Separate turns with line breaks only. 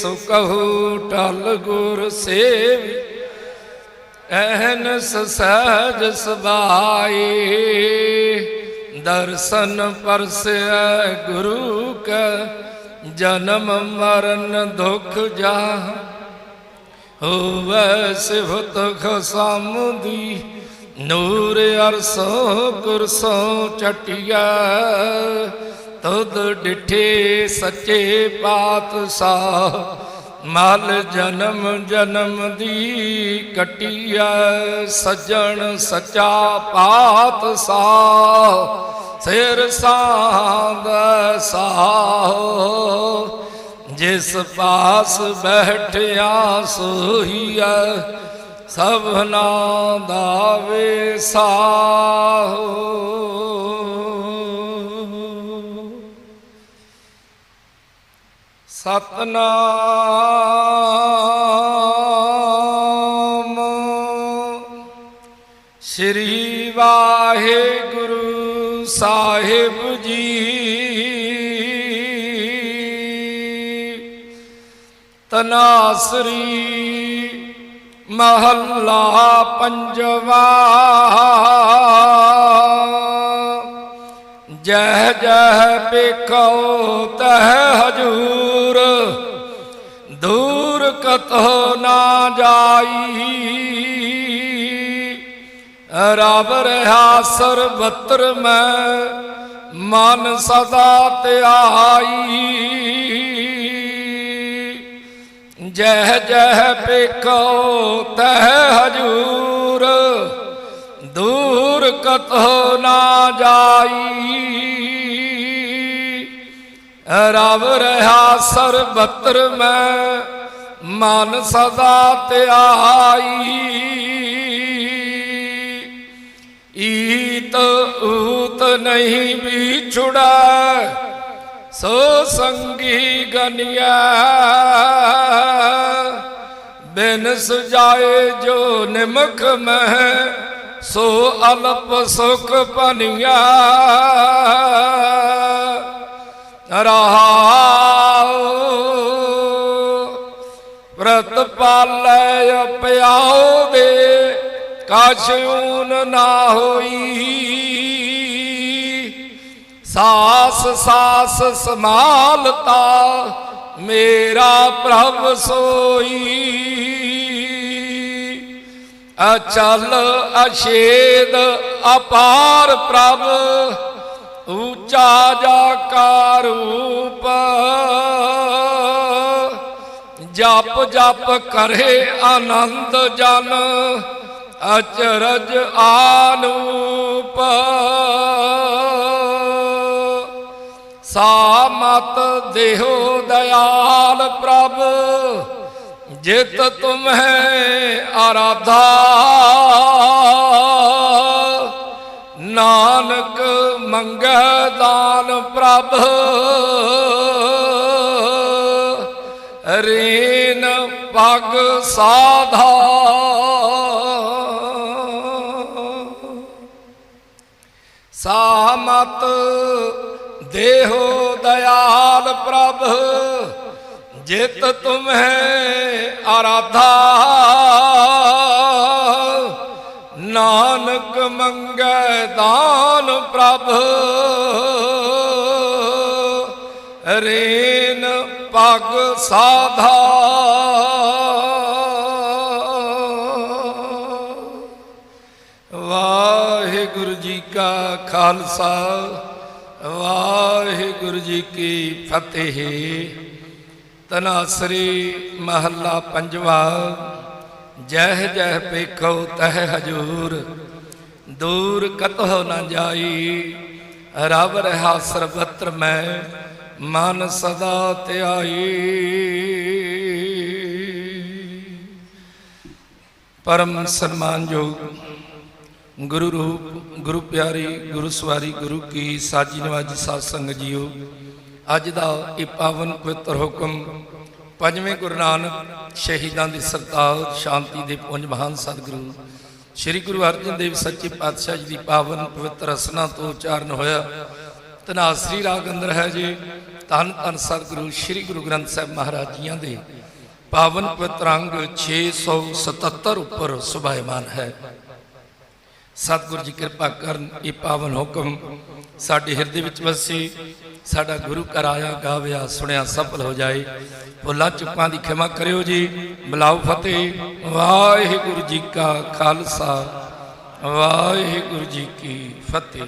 ਸੋ ਕਹੂ ਟਲ ਗੁਰ ਸੇਵੀ, ਐਹਨਸ ਸਹਜ ਸਬਾਈ ਦਰਸ਼ਨ ਪਰਸੈ ਗੁਰੂ ਕੈ, ਜਨਮ ਮਰਨ ਦੁਖ ਜਾ ਹੋਵੈ ਸਿਵਤ ਖਸਮਦੀ, ਨੂਰ ਅਰਸੋ ਕੁਰਸੋ ਚਟਿਆ ਤਦ ਡਿਠੇ ਸੱਚੇ ਪਾਤਸ਼ਾਹ, ਮਲ ਜਨਮ ਜਨਮ ਦੀ ਕਟਿਆ ਸੱਜਣ ਸੱਚਾ ਪਾਤਸ਼ਾਹ, ਸਿਰ ਸਾਂਦ ਸਾਹ। ਜਿਸ ਪਾਸ ਬੈਠਿਆ ਸੋਹੀਆ ਸਭਨਾ ਦਾ ਵੇ ਵਿਸਾਹੋ। ਸਤਨਾਮ। ਸ੍ਰੀ ਵਾਹਿਗੁਰੂ ਸਾਹਿਬ ਜੀ। ਤਨਾਸਰੀ ਮਹੱਲਾ ਪੰਜਵਾ। ਜਹ ਜਹ ਪੇਖੋ ਤਹ ਹਜੂਰ। ਦੂਰ ਕਤੋ ਨਾ ਜਾਈ। ਰਬ ਰਹਾ ਸਰਬਤਰ ਮੈਂ, ਮਨ ਸਦਾ ਧਿਆਈ ਜਹ ਜਹ ਪੇਕੋ ਤਹ ਹਜੂਰ, ਦੂਰ ਕਤੋ ਨਾ ਜਾਈ। ਰਵ ਰਹਾ ਸਰਬਤਰ ਮੈਂ, ਮਨ ਸਦਾ ਧਿਆਈ ਈਤ ਊਤ ਨਹੀਂ ਵਿਛੁੜਾ, ਸੋ ਸੰਗੀ ਗਨਿਆ ਬਿਨ ਸੁਜਾਏ ਜੋ ਨਿਮਖ ਮਹਿ, ਸੋ ਅਲਪ ਸੁਖ ਪਨਿਆ ਰਹਾਉ। ਪ੍ਰਤ ਪਾਲੈ ਪਿਆਉ ਦੇ, ਕਛ ਊਨ ਨਾ ਹੋਈ। ਸਾਸ ਸਾਸ ਸਮਾਲਤਾ ਮੇਰਾ ਪ੍ਰਭ ਸੋਈ। ਅਚਲ ਅਛੇਦ ਅਪਾਰ ਪ੍ਰਭ ਉੱਚਾ ਜਾ ਕਾ ਰੂਪ, ਜਪ ਜਪ ਕਰੇ ਆਨੰਦ ਜਨ, ਅਚਰਜ ਆਨੂਪ। ਸਾ ਮਤ ਦੇਹੋ ਦਇਆਲ ਪ੍ਰਭ, ਜਿਤ ਤੁਮਹਿ ਆਰਾਧਾ। ਨਾਨਕ ਮੰਗੈ ਦਾਨ ਪ੍ਰਭ। ਰੇਨ ਪਗ ਸਾਧਾ। ਸਾਮਤ ਦੇਹੋ ਦਇਆਲ ਪ੍ਰਭ ਜਿਤ ਤੁਮਹਿ ਆਰਾਧਾ ਨਾਨਕ ਮੰਗੈ ਦਾਨ ਪ੍ਰਭ। ਰੇਨ ਪਗ ਸਾਧਾ। ਵਾਹਿਗੁਰੂ ਜੀ ਕਾ ਖਾਲਸਾ, ਵਾਹਿਗੁਰੂ ਜੀ ਕੀ ਫਤਿਹ। ਤਨਾਸਰੀ ਮਹੱਲਾ ਪੰਜਵਾ। ਜਹ ਜਹ ਪੇਖੋ ਤਹ ਹਜੂਰ, ਦੂਰ ਕਤਹੁ ਨ ਜਾਈ। ਰਬ ਰਹਾ ਸਰਬਤਰ ਮੈਂ, ਮਨ ਸਦਾ ਧਿਆਈ ਪਰਮ ਸਨਮਾਨਯੋਗ ਗੁਰੂ ਰੂਪ, ਗੁਰੂ ਪਿਆਰੀ, ਗੁਰੂ ਸਵਾਰੀ, ਗੁਰੂ ਕੀ ਸਾਜੀ ਨਵਾਜੀ ਸਾਧ ਸੰਗਤ ਜੀਓ, ਅੱਜ ਦਾ ਇਹ ਪਾਵਨ ਪਵਿੱਤਰ ਹੁਕਮ ਪੰਜਵੇਂ ਗੁਰੂ ਨਾਨਕ ਸ਼ਹੀਦਾਂ ਦੀ ਸਰਤਾਜ, ਸ਼ਾਂਤੀ ਦੇ ਪੁੰਜ ਮਹਾਨ ਸਤਿਗੁਰੂ, ਸ੍ਰੀ ਗੁਰੂ ਅਰਜਨ ਦੇਵ ਸੱਚੇ ਪਾਤਸ਼ਾਹ ਜੀ ਦੀ ਪਾਵਨ ਪਵਿੱਤਰ ਰਸਨਾ ਤੋਂ ਉਚਾਰਨ ਹੋਇਆ। ਤਨਾਸਰੀ ਰਾਗ ਅੰਦਰ ਹੈ ਜੀ। ਧੰਨ ਧੰਨ ਸਤਿਗੁਰੂ ਸ੍ਰੀ ਗੁਰੂ ਗ੍ਰੰਥ ਸਾਹਿਬ ਮਹਾਰਾਜ ਜੀਆਂ ਦੇ। ਪਾਵਨ ਪਵਿੱਤਰ ਅੰਗ 677 ਉੱਪਰ ਸੁਭਾਇਮਾਨ ਹੈ। ਸਤਿਗੁਰੂ ਜੀ ਕਿਰਪਾ ਕਰਨ, ਇਹ ਪਾਵਨ ਹੁਕਮ ਸਾਡੇ ਹਿਰਦੇ ਵਿੱਚ ਵਸੇ। ਸਾਡਾ ਗੁਰੂ ਘਰ ਆਇਆ, ਗਾਵਿਆ, ਸੁਣਿਆ, ਸਫਲ ਹੋ ਜਾਏ। ਭੁੱਲਾਂ ਚੁੱਕਾਂ ਦੀ ਖਿਮਾ ਕਰਿਓ ਜੀ। ਬਲਾਉ ਫਤਿਹ। ਵਾਹਿਗੁਰੂ ਜੀ ਕਾ ਖਾਲਸਾ। ਵਾਹਿਗੁਰੂ ਜੀ ਕੀ ਫਤਿਹ।